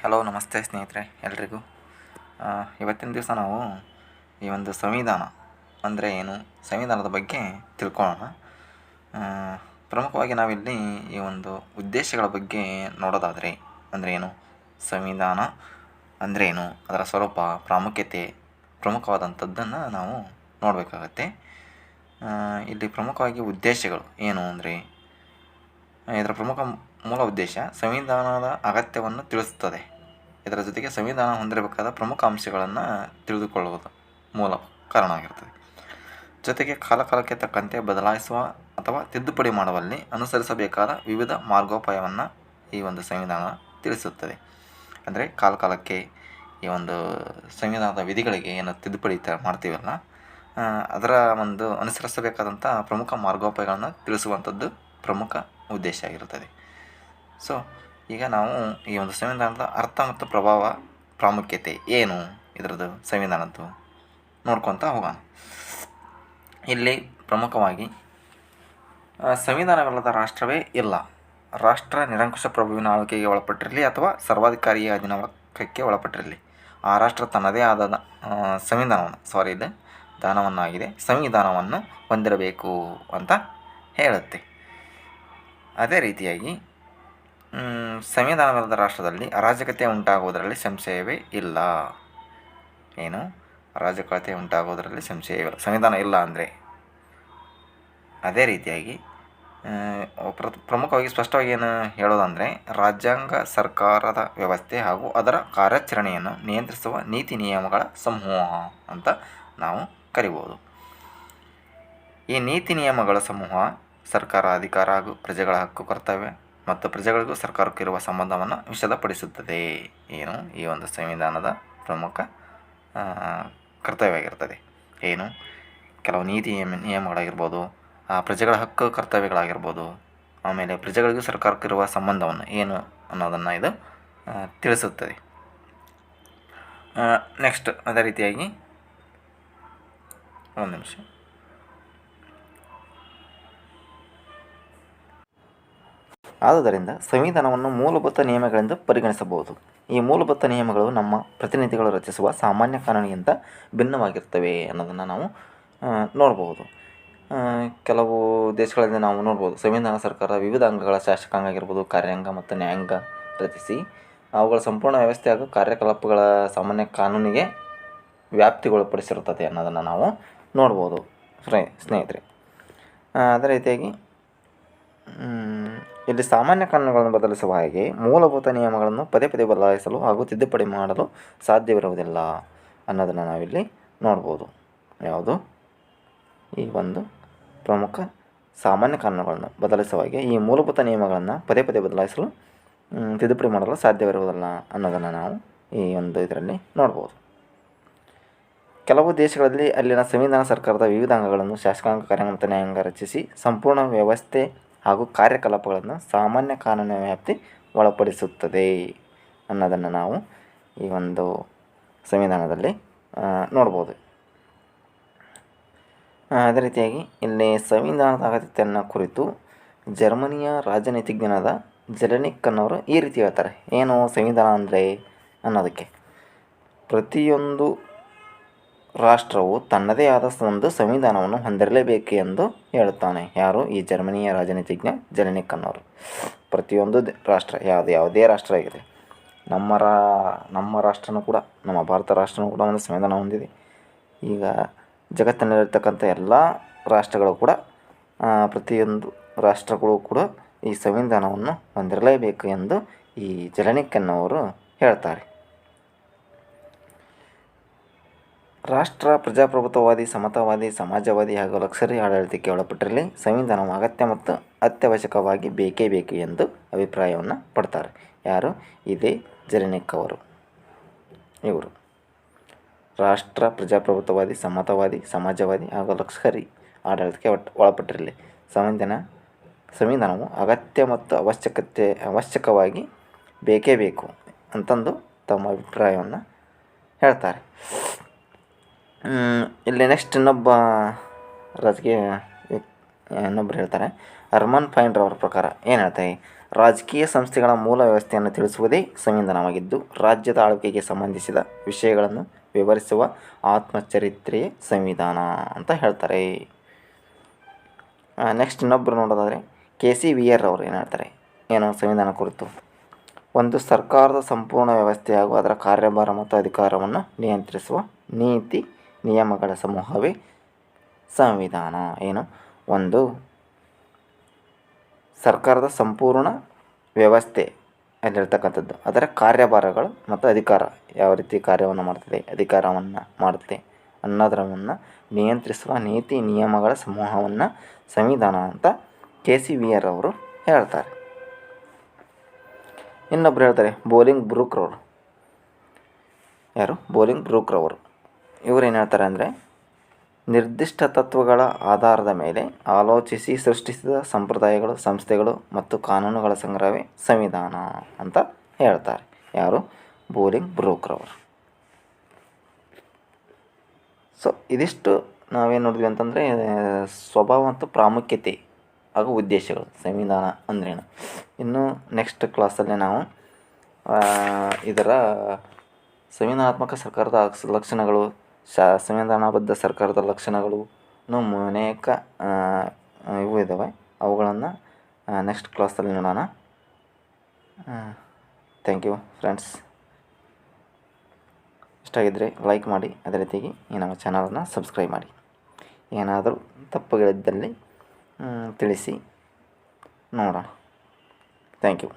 Hello, ನಮಸ್ತೆ ಸ್ನೇಹಿತರೆ, ಎಲ್ರಿಗೂ. ಇವತ್ತಿನ ದಿವಸ ನಾವು ಈ ಒಂದು ಸಂವಿಧಾನ ಅಂದರೆ ಏನು, ಸಂವಿಧಾನದ ಬಗ್ಗೆ ತಿಳ್ಕೊಳ್ಳೋಣ. ಪ್ರಮುಖವಾಗಿ ನಾವಿಲ್ಲಿ ಈ ಒಂದು ಉದ್ದೇಶಗಳ ಬಗ್ಗೆ ನೋಡೋದಾದರೆ ಅಂದರೆ ಏನು, ಸಂವಿಧಾನ ಅಂದರೆ ಏನು, ಅದರ ಸ್ವರೂಪ, ಪ್ರಾಮುಖ್ಯತೆ ಪ್ರಮುಖವಾದಂಥದ್ದನ್ನು ನಾವು ನೋಡಬೇಕಾಗತ್ತೆ. ಇಲ್ಲಿ ಪ್ರಮುಖವಾಗಿ ಉದ್ದೇಶಗಳು ಏನು ಅಂದರೆ, ಇದರ ಪ್ರಮುಖ ಮೂಲ ಉದ್ದೇಶ ಸಂವಿಧಾನದ ಅಗತ್ಯವನ್ನು ತಿಳಿಸುತ್ತದೆ. ಇದರ ಜೊತೆಗೆ ಸಂವಿಧಾನ ಹೊಂದಿರಬೇಕಾದ ಪ್ರಮುಖ ಅಂಶಗಳನ್ನು ತಿಳಿದುಕೊಳ್ಳುವುದು ಮೂಲ ಕಾರಣ ಆಗಿರ್ತದೆ. ಜೊತೆಗೆ ಕಾಲಕಾಲಕ್ಕೆ ತಕ್ಕಂತೆ ಬದಲಾಯಿಸುವ ಅಥವಾ ತಿದ್ದುಪಡಿ ಮಾಡುವಲ್ಲಿ ಅನುಸರಿಸಬೇಕಾದ ವಿವಿಧ ಮಾರ್ಗೋಪಾಯವನ್ನು ಈ ಒಂದು ಸಂವಿಧಾನ ತಿಳಿಸುತ್ತದೆ. ಅಂದರೆ ಕಾಲಕಾಲಕ್ಕೆ ಈ ಒಂದು ಸಂವಿಧಾನದ ವಿಧಿಗಳಿಗೆ ಏನು ತಿದ್ದುಪಡಿ ಮಾಡ್ತೀವಲ್ಲ ಅದರ ಒಂದು ಅನುಸರಿಸಬೇಕಾದಂಥ ಪ್ರಮುಖ ಮಾರ್ಗೋಪಾಯಗಳನ್ನು ತಿಳಿಸುವಂಥದ್ದು ಪ್ರಮುಖ ಉದ್ದೇಶ ಆಗಿರುತ್ತದೆ ಸೊ, ಈಗ ನಾವು ಈ ಒಂದು ಸಂವಿಧಾನದ ಅರ್ಥ ಮತ್ತು ಪ್ರಭಾವ ಪ್ರಾಮುಖ್ಯತೆ ಏನು ಇದರದ್ದು ಸಂವಿಧಾನದ್ದು? ನೋಡ್ಕೊತ ಹೋಗೋಣ. ಇಲ್ಲಿ ಪ್ರಮುಖವಾಗಿ ಸಂವಿಧಾನವಿಲ್ಲದ ರಾಷ್ಟ್ರವೇ ಇಲ್ಲ. ರಾಷ್ಟ್ರ ನಿರಂಕುಶ ಪ್ರಭುವಿನ ಆಳ್ವಿಕೆಗೆ ಒಳಪಟ್ಟಿರಲಿ ಅಥವಾ ಸರ್ವಾಧಿಕಾರಿಯ ಅಧೀನಕ್ಕೆ ಒಳಪಟ್ಟಿರಲಿ. ಆ ರಾಷ್ಟ್ರ ತನ್ನದೇ ಆದ ಸಂವಿಧಾನವನ್ನು ಸಾರಿ ಇದೆ, ದಾನವನ್ನಾಗಿದೆ, ಸಂವಿಧಾನವನ್ನು ಹೊಂದಿರಬೇಕು ಅಂತ ಹೇಳುತ್ತೆ. ಅದೇ ರೀತಿಯಾಗಿ ಸಂವಿಧಾನವಿಲ್ಲದ ರಾಷ್ಟ್ರದಲ್ಲಿ ಅರಾಜಕತೆ ಉಂಟಾಗುವುದರಲ್ಲಿ ಸಂಶಯವೇ ಇಲ್ಲ. ಏನು? ಅರಾಜಕತೆ ಉಂಟಾಗುವುದರಲ್ಲಿ ಸಂಶಯವಿಲ್ಲ ಸಂವಿಧಾನ ಇಲ್ಲ ಅಂದರೆ? ಅದೇ ರೀತಿಯಾಗಿ ಪ್ರ- ಪ್ರಮುಖವಾಗಿ ಸ್ಪಷ್ಟವಾಗಿ ಏನು ಹೇಳೋದಂದರೆ, ರಾಜ್ಯಾಂಗ ಸರ್ಕಾರದ ವ್ಯವಸ್ಥೆ ಹಾಗೂ ಅದರ ಕಾರ್ಯಾಚರಣೆಯನ್ನು ನಿಯಂತ್ರಿಸುವ ನೀತಿ ನಿಯಮಗಳ ಸಮೂಹ ಅಂತ ನಾವು ಕರಿಬೋದು. ಈ ನೀತಿ ನಿಯಮಗಳ ಸಮೂಹ ಸರ್ಕಾರ, ಅಧಿಕಾರ ಹಾಗೂ ಪ್ರಜೆಗಳ ಹಕ್ಕು, ಕರ್ತವ್ಯ ಮತ್ತು ಪ್ರಜೆಗಳಿಗೂ ಸರ್ಕಾರಕ್ಕೂ ಇರುವ ಸಂಬಂಧವನ್ನು ವಿಷದಪಡಿಸುತ್ತದೆ. ಏನು? ಈ ಒಂದು ಸಂವಿಧಾನದ ಪ್ರಮುಖ ಕರ್ತವ್ಯವಾಗಿರ್ತದೆ. ಏನು? ಕೆಲವು ನೀತಿ ನಿಯಮ, ನಿಯಮಗಳಾಗಿರ್ಬೋದು, ಆ, ಪ್ರಜೆಗಳ ಹಕ್ಕು ಕರ್ತವ್ಯಗಳಾಗಿರ್ಬೋದು, ಆಮೇಲೆ ಪ್ರಜೆಗಳಿಗೂ ಸರ್ಕಾರಕ್ಕಿರುವ ಸಂಬಂಧವನ್ನು ಏನು ಅನ್ನೋದನ್ನು ಇದು ತಿಳಿಸುತ್ತದೆ. ನೆಕ್ಸ್ಟ್ ಅದೇ ರೀತಿಯಾಗಿ, ಒಂದು ನಿಮಿಷ. ಆದುದರಿಂದ ಸಂವಿಧಾನವನ್ನು ಮೂಲಭೂತ ನಿಯಮಗಳೆಂದು ಪರಿಗಣಿಸಬಹುದು. ಈ ಮೂಲಭೂತ ನಿಯಮಗಳು ನಮ್ಮ ಪ್ರತಿನಿಧಿಗಳು ರಚಿಸುವ ಸಾಮಾನ್ಯ ಕಾನೂನಿಗಿಂತ ಭಿನ್ನವಾಗಿರ್ತವೆ ಅನ್ನೋದನ್ನು ನಾವು ನೋಡಬಹುದು ಕೆಲವು ದೇಶಗಳಲ್ಲಿ ನಾವು ನೋಡ್ಬೋದು, ಸಂವಿಧಾನ ಸರ್ಕಾರ ವಿವಿಧ ಅಂಗಗಳ ಶಾಸಕಾಂಗ ಆಗಿರ್ಬೋದು ಕಾರ್ಯಾಂಗ ಮತ್ತು ನ್ಯಾಯಾಂಗ ರಚಿಸಿ, ಅವುಗಳ ಸಂಪೂರ್ಣ ವ್ಯವಸ್ಥೆ ಹಾಗೂ ಕಾರ್ಯಕಲಾಪಗಳ ಸಾಮಾನ್ಯ ಕಾನೂನಿಗೆ ವ್ಯಾಪ್ತಿಗೊಳಪಡಿಸಿರುತ್ತದೆ ಅನ್ನೋದನ್ನು ನಾವು ನೋಡ್ಬೋದು. ಸ್ನೇಹಿತರೆ ಅದೇ ರೀತಿಯಾಗಿ ಇಲ್ಲಿ ಸಾಮಾನ್ಯ ಕಾನೂನುಗಳನ್ನು ಬದಲಿಸುವ ಹಾಗೆ ಮೂಲಭೂತ ನಿಯಮಗಳನ್ನು ಪದೇ ಪದೇ ಬದಲಾಯಿಸಲು ಹಾಗೂ ತಿದ್ದುಪಡಿ ಮಾಡಲು ಸಾಧ್ಯವಿರುವುದಿಲ್ಲ ಅನ್ನೋದನ್ನು ನಾವಿಲ್ಲಿ ನೋಡ್ಬೋದು. ಯಾವುದು? ಈ ಒಂದು ಪ್ರಮುಖ ಸಾಮಾನ್ಯ ಕಾನೂನುಗಳನ್ನು ಬದಲಿಸುವ ಹಾಗೆ ಈ ಮೂಲಭೂತ ನಿಯಮಗಳನ್ನು ಪದೇ ಪದೇ ಬದಲಾಯಿಸಲು ತಿದ್ದುಪಡಿ ಮಾಡಲು ಸಾಧ್ಯವಿರುವುದಿಲ್ಲ ಅನ್ನೋದನ್ನು ನಾವು ಈ ಒಂದು ಇದರಲ್ಲಿ ನೋಡ್ಬೋದು. ಕೆಲವು ದೇಶಗಳಲ್ಲಿ ಅಲ್ಲಿನ ಸಂವಿಧಾನ ಸರ್ಕಾರದ ವಿವಿಧ ಅಂಗಗಳನ್ನು ಶಾಸಕಾಂಗ ಕಾರ್ಯಾಂಗ ಮತ್ತು ನ್ಯಾಯಾಂಗ ರಚಿಸಿ ಸಂಪೂರ್ಣ ವ್ಯವಸ್ಥೆ ಹಾಗೂ ಕಾರ್ಯಕಲಾಪಗಳನ್ನು ಸಾಮಾನ್ಯ ಕಾನೂನಿನ ವ್ಯಾಪ್ತಿ ಒಳಪಡಿಸುತ್ತದೆ ಅನ್ನೋದನ್ನು ನಾವು ಈ ಒಂದು ಸಂವಿಧಾನದಲ್ಲಿ ನೋಡ್ಬೋದು. ಅದೇ ರೀತಿಯಾಗಿ ಇಲ್ಲಿ ಸಂವಿಧಾನದ ಅಗತ್ಯತೆಯನ್ನು ಕುರಿತು ಜರ್ಮನಿಯ ರಾಜನೀತಿಜ್ಞನಾದ ಜೆಲೆನಿಕ್ ಅನ್ನೋರು ಈ ರೀತಿ ಹೇಳ್ತಾರೆ. ಏನು ಸಂವಿಧಾನ ಅಂದರೆ ಅನ್ನೋದಕ್ಕೆ. ಪ್ರತಿಯೊಂದು ರಾಷ್ಟ್ರವು ತನ್ನದೇ ಆದ ಒಂದು ಸಂವಿಧಾನವನ್ನು ಹೊಂದಿರಲೇಬೇಕು ಎಂದು ಹೇಳುತ್ತಾನೆ. ಯಾರು? ಈ ಜರ್ಮನಿಯ ರಾಜನೀತಿಜ್ಞ ಜಲನಿಕ್ ಅನ್ನೋರು ಪ್ರತಿಯೊಂದು ರಾಷ್ಟ್ರ, ಯಾವುದು ಯಾವುದೇ ರಾಷ್ಟ್ರ ಆಗಿದೆ, ನಮ್ಮ ರಾ ನಮ್ಮ ರಾಷ್ಟ್ರನೂ ಕೂಡ, ನಮ್ಮ ಭಾರತ ರಾಷ್ಟ್ರನೂ ಕೂಡ ಒಂದು ಸಂವಿಧಾನ ಹೊಂದಿದೆ. ಈಗ ಜಗತ್ತಿನಲ್ಲಿರ್ತಕ್ಕಂಥ ಎಲ್ಲ ರಾಷ್ಟ್ರಗಳು ಕೂಡ ಪ್ರತಿಯೊಂದು ರಾಷ್ಟ್ರಗಳು ಕೂಡ ಈ ಸಂವಿಧಾನವನ್ನು ಹೊಂದಿರಲೇಬೇಕು ಎಂದು ಈ ಜಲನಿಕ್ ಅನ್ನೋರು ಹೇಳ್ತಾರೆ. ರಾಷ್ಟ್ರ ಪ್ರಜಾಪ್ರಭುತ್ವವಾದಿ, ಸಮತಾವಾದಿ, ಸಮಾಜವಾದಿ ಹಾಗೂ ಲಕ್ಷರಿ ಆಡಳಿತಕ್ಕೆ ಒಳಪಟ್ಟಿರಲಿ. ಸಂವಿಧಾನವು ಅಗತ್ಯ ಮತ್ತು ಅತ್ಯವಶ್ಯಕವಾಗಿ ಬೇಕೇ ಬೇಕು ಎಂದು ಅಭಿಪ್ರಾಯವನ್ನು ಪಡ್ತಾರೆ. ಯಾರು? ಇದೇ ಜೆರೆನಿಕ್ ಅವರು. ಇವರು. ರಾಷ್ಟ್ರ ಪ್ರಜಾಪ್ರಭುತ್ವವಾದಿ, ಸಮತಾವಾದಿ, ಸಮಾಜವಾದಿ ಹಾಗೂ ಲಕ್ಷರಿ ಆಡಳಿತಕ್ಕೆ ಒಳಪಟ್ಟಿರಲಿ. ಸಂವಿಧಾನ, ಸಂವಿಧಾನವು ಅಗತ್ಯ ಮತ್ತು ಅವಶ್ಯಕತೆ, ಅವಶ್ಯಕವಾಗಿ ಬೇಕೇ ಬೇಕು ಅಂತಂದು ತಮ್ಮ ಅಭಿಪ್ರಾಯವನ್ನು ಹೇಳ್ತಾರೆ. ಇಲ್ಲಿ ನೆಕ್ಸ್ಟ್ ಇನ್ನೊಬ್ಬ ರಾಜಕೀಯ ಇನ್ನೊಬ್ರು ಹೇಳ್ತಾರೆ. ಅರ್ಮನ್ ಫೈನ್ರ್ ಅವರ ಪ್ರಕಾರ ಏನು ಹೇಳ್ತಾರೆ ರಾಜಕೀಯ ಸಂಸ್ಥೆಗಳ ಮೂಲ ವ್ಯವಸ್ಥೆಯನ್ನು ತಿಳಿಸುವುದೇ ಸಂವಿಧಾನವಾಗಿದ್ದು, ರಾಜ್ಯದ ಆಳ್ವಿಕೆಗೆ ಸಂಬಂಧಿಸಿದ ವಿಷಯಗಳನ್ನು ವಿವರಿಸುವ ಆತ್ಮಚರಿತ್ರೆಯೇ ಸಂವಿಧಾನ ಅಂತ ಹೇಳ್ತಾರೆ. ನೆಕ್ಸ್ಟ್ ಇನ್ನೊಬ್ಬರು ನೋಡೋದಾದರೆ, ಕೆ ಸಿ ವಿ ಆರ್ ಅವರು ಏನು ಹೇಳ್ತಾರೆ? ಏನು ಸಂವಿಧಾನ ಕುರಿತು? ಒಂದು ಸರ್ಕಾರದ ಸಂಪೂರ್ಣ ವ್ಯವಸ್ಥೆ ಹಾಗೂ ಅದರ ಕಾರ್ಯಭಾರ ಮತ್ತು ಅಧಿಕಾರವನ್ನು ನಿಯಂತ್ರಿಸುವ ನೀತಿ ನಿಯಮಗಳ ಸಮೂಹವೇ ಸಂವಿಧಾನ. ಏನು? ಒಂದು, ಸರ್ಕಾರದ ಸಂಪೂರ್ಣ ವ್ಯವಸ್ಥೆ ಅಲ್ಲಿರ್ತಕ್ಕಂಥದ್ದು. ಅದರ ಕಾರ್ಯಭಾರಗಳು ಮತ್ತು ಅಧಿಕಾರ ಯಾವ ರೀತಿ ಕಾರ್ಯವನ್ನು ಮಾಡ್ತದೆ, ಅಧಿಕಾರವನ್ನು ಮಾಡ್ತದೆ ಅನ್ನೋದರವನ್ನು ನಿಯಂತ್ರಿಸುವ ನೀತಿ ನಿಯಮಗಳ ಸಮೂಹವನ್ನು ಸಂವಿಧಾನ ಅಂತ ಕೆ ಸಿ ವಿ ಆರ್ ಅವರು ಹೇಳ್ತಾರೆ. ಇನ್ನೊಬ್ರು ಹೇಳ್ತಾರೆ, ಬೋಲಿಂಗ್ ಬ್ರೂಕ್ರವರು. ಯಾರು? ಬೋಲಿಂಗ್ ಬ್ರೂಕ್ರವರು. ಇವ್ರು ಏನು ಹೇಳ್ತಾರೆ ಅಂದರೆ ನಿರ್ದಿಷ್ಟ ತತ್ವಗಳ ಆಧಾರದ ಮೇಲೆ ಆಲೋಚಿಸಿ ಸೃಷ್ಟಿಸಿದ ಸಂಪ್ರದಾಯಗಳು, ಸಂಸ್ಥೆಗಳು ಮತ್ತು ಕಾನೂನುಗಳ ಸಂಗ್ರಹವೇ ಸಂವಿಧಾನ ಅಂತ ಹೇಳ್ತಾರೆ. ಯಾರು? ಬೋಲಿಂಗ್ ಬ್ರೂಕ್ರವರು ಸೊ ಇದಿಷ್ಟು ನಾವೇನು ನೋಡಿದ್ವಿ ಅಂತಂದರೆ, ಸ್ವಭಾವ ಮತ್ತು ಪ್ರಾಮುಖ್ಯತೆ ಹಾಗೂ ಉದ್ದೇಶಗಳು, ಸಂವಿಧಾನ ಅಂದ್ರೇನು. ಇನ್ನು ನೆಕ್ಸ್ಟ್ ಕ್ಲಾಸಲ್ಲಿ ನಾವು ಇದರ ಸಂವಿಧಾನಾತ್ಮಕ ಸರ್ಕಾರದ ಲಕ್ಷಣಗಳು ಸಂವಿಧಾನಬದ್ಧ ಸರ್ಕಾರದ ಲಕ್ಷಣಗಳು ಅನೇಕ ಇವು ಇದ್ದಾವೆ ಅವುಗಳನ್ನು ನೆಕ್ಸ್ಟ್ ಕ್ಲಾಸಲ್ಲಿ ನೋಡೋಣ. ಥ್ಯಾಂಕ್ ಯು ಫ್ರೆಂಡ್ಸ್ ಇಷ್ಟಾಗಿದ್ದರೆ ಲೈಕ್ ಮಾಡಿ. ಅದೇ ರೀತಿಯಾಗಿ ಈ ನಮ್ಮ ಚಾನಲನ್ನು ಸಬ್ಸ್ಕ್ರೈಬ್ ಮಾಡಿ. ಏನಾದರೂ ತಪ್ಪುಗಳಿದ್ದಲ್ಲಿ ತಿಳಿಸಿ ನೋಡೋಣ. Thank you